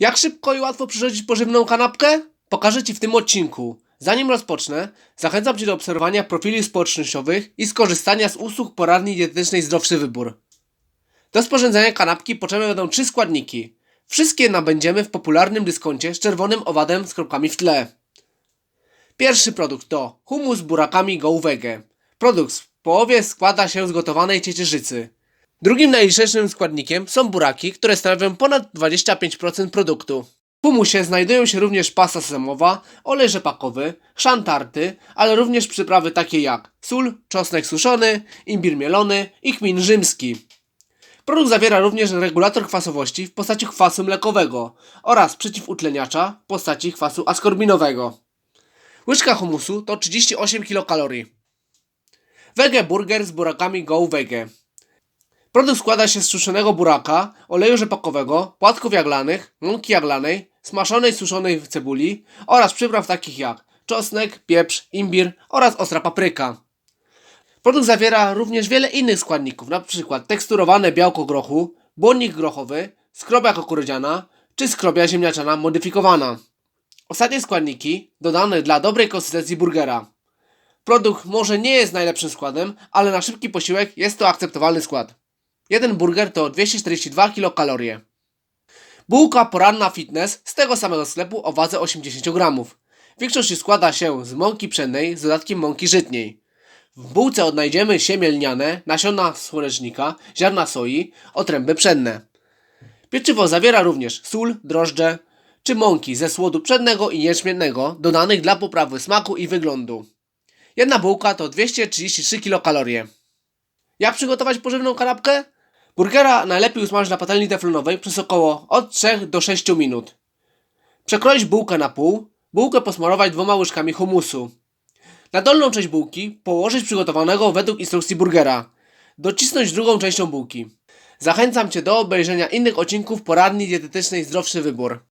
Jak szybko i łatwo przyrządzić pożywną kanapkę? Pokażę Ci w tym odcinku. Zanim rozpocznę, zachęcam Cię do obserwowania profili społecznościowych i skorzystania z usług poradni dietetycznej Zdrowszy Wybór. Do sporządzenia kanapki potrzebne będą trzy składniki. Wszystkie nabędziemy w popularnym dyskoncie z czerwonym owadem z kropkami w tle. Pierwszy produkt to humus z burakami Go Wege. Produkt w połowie składa się z gotowanej ciecierzycy. Drugim najlżejszym składnikiem są buraki, które stanowią ponad 25% produktu. W humusie znajdują się również pasta sezamowa, olej rzepakowy, chrzan tarty, ale również przyprawy takie jak sól, czosnek suszony, imbir mielony i kmin rzymski. Produkt zawiera również regulator kwasowości w postaci kwasu mlekowego oraz przeciwutleniacza w postaci kwasu askorbinowego. Łyżka humusu to 38 kilokalorii. Wege burger z burakami Go Wege. Produkt składa się z suszonego buraka, oleju rzepakowego, płatków jaglanych, mąki jaglanej, smaszonej suszonej cebuli oraz przypraw takich jak czosnek, pieprz, imbir oraz ostra papryka. Produkt zawiera również wiele innych składników, np. teksturowane białko grochu, błonnik grochowy, skrobia kukurydziana czy skrobia ziemniaczana modyfikowana. Ostatnie składniki dodane dla dobrej konsystencji burgera. Produkt może nie jest najlepszym składem, ale na szybki posiłek jest to akceptowalny skład. Jeden burger to 242 kilokalorie. Bułka poranna fitness z tego samego sklepu o wadze 80 gramów. W większości składa się z mąki pszennej z dodatkiem mąki żytniej. W bułce odnajdziemy siemię lniane, nasiona słonecznika, ziarna soi, otręby pszenne. Pieczywo zawiera również sól, drożdże czy mąki ze słodu pszennego i jęczmiennego dodanych dla poprawy smaku i wyglądu. Jedna bułka to 233 kilokalorie. Jak przygotować pożywną kanapkę? Burgera najlepiej usmażyć na patelni teflonowej przez około od 3 do 6 minut. Przekroić bułkę na pół, bułkę posmarować dwoma łyżkami humusu. Na dolną część bułki położyć przygotowanego według instrukcji burgera. Docisnąć drugą częścią bułki. Zachęcam Cię do obejrzenia innych odcinków poradni dietetycznej Zdrowszy Wybór.